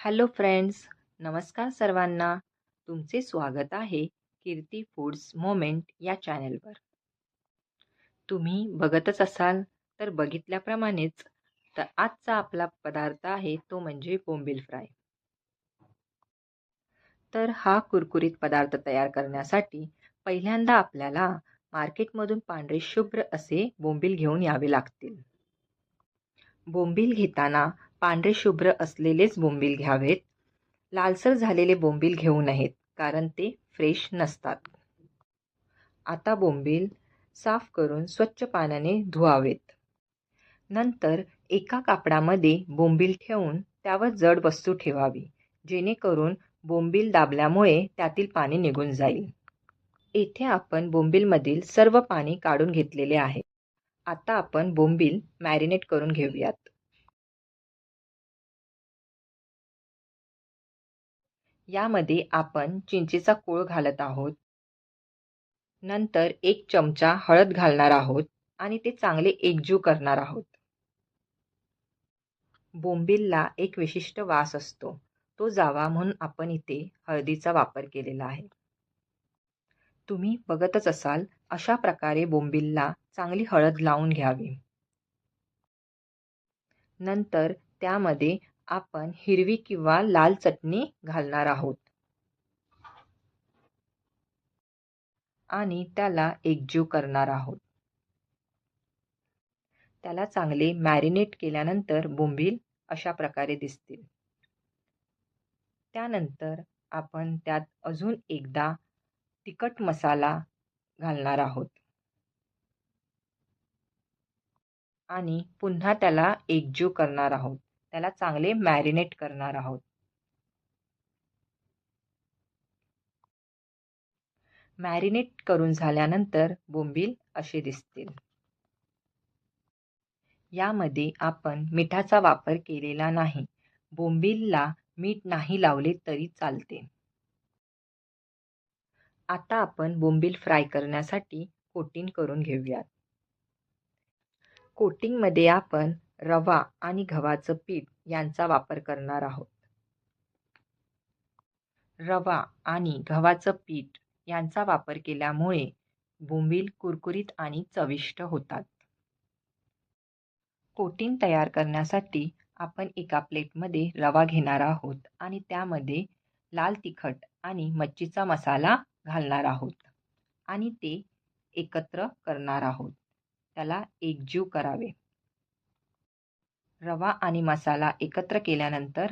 Hello friends नमस्कार सर्वांना. तुमचे स्वागत आहे कीर्ती फूड्स मोमेंट या चॅनलवर. तुम्ही बघतच असाल तर बघितल्याप्रमाणेच तर आजचा आपला पदार्थ आहे तो म्हणजे बोंबील फ्राय. तर हा कुरकुरीत पदार्थ तयार करण्यासाठी पहिल्यांदा आपल्याला मार्केटमधून पांढरे शुभ्र असे बोंबील घेऊन यावे लागतील. बोंबील घेताना पांढरे शुभ्र असलेलेच बोंबील घ्यावेत. लालसर झालेले बोंबील घेऊ नयेत कारण ते फ्रेश नसतात. आता बोंबील साफ करून स्वच्छ पाण्याने धुवावेत. नंतर एका कापडामध्ये बोंबील ठेवून त्यावर जड वस्तू ठेवावी जेणेकरून बोंबील दाबल्यामुळे त्यातील पाणी निघून जाईल. येथे आपण बोंबीलमधील सर्व पाणी काढून घेतलेले आहे. आता आपण बोंबील मॅरिनेट करून घेऊयात. यामध्ये आपण चिंचेचा कोळ घालत आहोत. नंतर एक चमचा हळद घालणार आहोत आणि ते चांगले एकजीव करणार आहोत. बोंबिलला एक विशिष्ट वास असतो. तो जावा म्हणून आपण इथे हळदीचा वापर केलेला आहे. तुम्ही बघतच असाल अशा प्रकारे बोंबिलला चांगली हळद लावून घ्यावी. नंतर त्यामध्ये आपण हिरवी किंवा लाल चटणी घालणार आहोत. आणि त्याला एकजीव करणार आहोत. त्याला चांगले मॅरिनेट केल्यानंतर बोंबील अशा प्रकारे दिसतील. त्यानंतर आपण त्यात अजून एकदा तिखट मसाला घालणार आहोत. आणि पुन्हा त्याला एकजीव करणार आहोत. त्याला चांगले मॅरिनेट करणार आहोत. मॅरिनेट करून झाल्यानंतर बोंबील असे दिसतील. यामध्ये आपण मिठाचा वापर केलेला नाही. बोंबीलला मीठ नाही लावले तरी चालते. आता आपण बोंबील फ्राय करण्यासाठी कोटिंग करून घेऊयात. कोटिंगमध्ये आपण रवा आणि गव्हाचं पीठ यांचा वापर करणार आहोत. रवा आणि गव्हाचं पीठ यांचा वापर केल्यामुळे बोंबील कुरकुरीत आणि चविष्ट होतात. कोटिंग तयार करण्यासाठी आपण एका प्लेटमध्ये रवा घेणार आहोत आणि त्यामध्ये लाल तिखट आणि मच्छीचा मसाला घालणार आहोत आणि ते एकत्र करणार आहोत. त्याला एकजीव करावे. रवा आणि मसाला एकत्र केल्यानंतर